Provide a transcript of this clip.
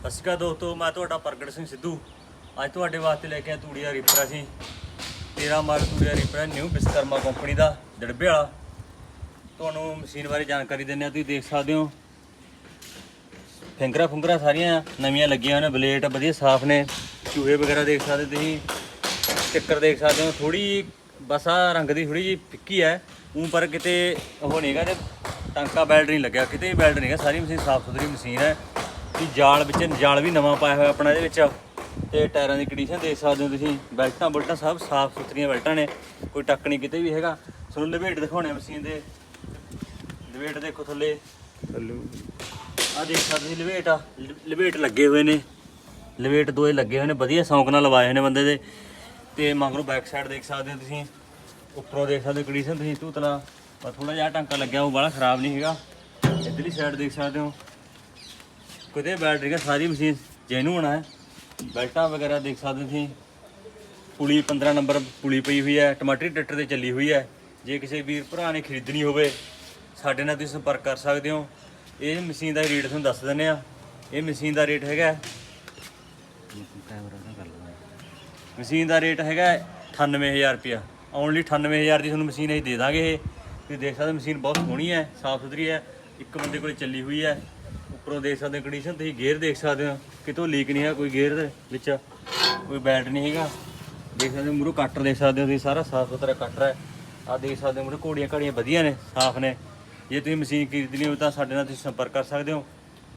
ਸਤਿ ਸ਼੍ਰੀ ਅਕਾਲ ਦੋਸਤੋ, ਮੈਂ ਤੁਹਾਡਾ ਪ੍ਰਗਟ ਸਿੰਘ ਸਿੱਧੂ। ਅੱਜ ਤੁਹਾਡੇ ਵਾਸਤੇ ਲੈ ਕੇ ਆਇਆ ਤੂੜੀਆ ਰੀਪਰ ਅਸੀਂ 13 ਮਾਡਲ ਤੂੜੀਆ ਰੀਪਰ ਹੈ ਨਿਊ ਵਿਸਕਰਮਾ ਕੰਪਨੀ ਦਾ ਜੜਬੇ ਵਾਲਾ। ਤੁਹਾਨੂੰ ਮਸ਼ੀਨ ਬਾਰੇ ਜਾਣਕਾਰੀ ਦਿੰਦੇ ਆ ਤੁਸੀਂ ਦੇਖ ਸਕਦੇ ਹੋ। ਫਿੰਗਰਾਂ ਫੁੰਗਰਾਂ ਸਾਰੀਆਂ ਨਵੀਆਂ ਲੱਗੀਆਂ ਹੋਈਆਂ ਨੇ ਬਲੇਡ ਵਧੀਆ ਸਾਫ਼ ਨੇ। ਚੂਹੇ ਵਗੈਰਾ ਦੇਖ ਸਕਦੇ ਤੁਸੀਂ ਸਟicker ਦੇਖ ਸਕਦੇ ਹੋ। ਥੋੜੀ ਬਸ ਆ ਰੰਗ ਦੀ ਥੋੜੀ ਜੀ ਫਿੱਕੀ ਹੈ। ਉਂ ਪਰ ਕਿਤੇ ਉਹ ਨਹੀਂਗਾ ਤੇ ਟਾਂਕਾ ਬੈਲਟ ਨਹੀਂ ਲੱਗਿਆ, ਕਿਤੇ ਵੀ ਬੈਲਟ ਨਹੀਂਗਾ ਸਾਰੀ ਮਸ਼ੀਨ ਸਾਫ਼ ਸੁਥਰੀ ਮਸ਼ੀਨ ਹੈ। ਤੇ ਜਾਲ ਵਿੱਚ ਜਾਲ ਵੀ ਨਵਾਂ ਪਾਇਆ ਹੋਇਆ ਆਪਣਾ ਇਹਦੇ ਵਿੱਚ। ਤੇ ਟਾਇਰਾਂ ਦੀ ਕੰਡੀਸ਼ਨ ਦੇਖ ਸਕਦੇ ਹੋ ਤੁਸੀਂ ਬੈਲਟਾਂ ਬੁਲਟਾਂ ਸਭ ਸਾਫ਼ ਸੁਥਰੀਆਂ ਬੈਲਟਾਂ ਨੇ ਕੋਈ ਟੱਕ ਨਹੀਂ ਕਿਤੇ ਵੀ ਹੈਗਾ। ਤੁਹਾਨੂੰ ਲਪੇਟ ਦਿਖਾਉਣੇ ਮਸ਼ੀਨ ਦੇ। ਲਪੇਟ ਦੇਖੋ ਥੱਲੇ। ਆ ਦੇਖ ਸਕਦੇ ਜੀ ਲਵੇਟ ਆ ਲਵੇਟ ਲੱਗੇ ਹੋਏ ਨੇ। ਲਵੇਟ ਦੋਏ ਲੱਗੇ ਹੋਏ ਨੇ ਵਧੀਆ ਸੌਂਕ ਨਾਲ ਲਵਾਏ ਹੋਏ ਨੇ ਬੰਦੇ ਦੇ। ਤੇ ਮਗਰੋਂ ਬੈਕ ਸਾਈਡ ਦੇਖ ਸਕਦੇ ਹੋ ਤੁਸੀਂ। ਉੱਪਰੋਂ ਦੇਖ ਸਕਦੇ ਹੋ ਕੰਡੀਸ਼ਨ ਤੁਸੀਂ ਤੂਤਲਾ ਪਰ ਥੋੜਾ ਜਿਹਾ ਟਾਂਕਾ ਲੱਗਿਆ ਉਹ ਬੜਾ ਖਰਾਬ ਨਹੀਂ ਹੈਗਾ। ਇੱਧਰਲੀ ਸਾਈਡ ਦੇਖ ਸਕਦੇ ਹੋ। ਕਿਤੇ ਬੈਟਰੀ ਦਾ ਸਾਰੀ ਮਸ਼ੀਨ ਜੈਨੂਨ ਹੈ ਬੈਲਟਾਂ ਵਗੈਰਾ ਦੇਖ ਸਕਦੇ ਤੁਸੀਂ। ਪੁਲੀ 15 ਨੰਬਰ ਪੁਲੀ ਪਈ ਹੋਈ ਹੈ, ਟਮਾਟਰੀ ਟਰੈਕਟਰ ਤੇ ਚੱਲੀ ਹੋਈ ਹੈ। ਜੇ ਕਿਸੇ ਵੀਰ ਭਰਾ ਨੇ ਖਰੀਦਣੀ ਹੋਵੇ, ਸਾਡੇ ਨਾਲ ਤੁਸੀਂ ਸੰਪਰਕ ਕਰ ਸਕਦੇ ਹੋ। ਇਹ ਮਸ਼ੀਨ ਦਾ ਰੇਟ ਤੁਹਾਨੂੰ ਦੱਸ ਦਿੰਦੇ ਆ ਇਹ ਮਸ਼ੀਨ ਦਾ ਰੇਟ ਹੈਗਾ ਕੈਮਰਾ ਨਾ ਕਰ ਮਸ਼ੀਨ ਦਾ ਰੇਟ ਹੈਗਾ 98000 ਰੁਪਿਆ ਓਨਲੀ 98000 ਦੀ ਤੁਹਾਨੂੰ ਮਸ਼ੀਨ ਅਸੀਂ ਦੇ ਦਾਂਗੇ ਇਹ। ਤੁਸੀਂ ਦੇਖ ਸਕਦੇ ਹੋ ਮਸ਼ੀਨ ਬਹੁਤ ਸੋਹਣੀ ਹੈ, ਸਾਫ਼ ਸੁਥਰੀ ਹੈ। ਇੱਕ ਬੰਦੇ ਕੋਲ ਚੱਲੀ ਹੋਈ ਹੈ। ਉੱਪਰੋਂ ਦੇਖ ਸਕਦੇ ਹੋ ਕੰਡੀਸ਼ਨ ਤੁਸੀਂ ਗੇਅਰ ਦੇਖ ਸਕਦੇ ਹੋ। ਕਿਤੋਂ ਲੀਕ ਨਹੀਂ ਹੈ ਕੋਈ ਗੇਅਰ ਦੇ ਵਿੱਚ, ਕੋਈ ਬੈਲਟ ਨਹੀਂ ਹੈਗਾ। ਦੇਖ ਸਕਦੇ ਹੋ ਮੂਰੋਂ ਕੱਟਰ ਦੇਖ ਸਕਦੇ ਹੋ ਤੁਸੀਂ, ਸਾਰਾ ਸਾਫ਼ ਸੁਥਰਾ ਕੱਟਰ ਹੈ। ਆ ਦੇਖ ਸਕਦੇ ਹੋ ਮੂਰੋਂ ਘੋੜੀਆਂ ਘਾੜੀਆਂ ਵਧੀਆ ਨੇ, ਸਾਫ਼ ਨੇ। ਜੇ ਤੁਸੀਂ ਮਸ਼ੀਨ ਖਰੀਦਣੀ ਹੋਵੇ ਤਾਂ ਸਾਡੇ ਨਾਲ ਤੁਸੀਂ ਸੰਪਰਕ ਕਰ ਸਕਦੇ ਹੋ।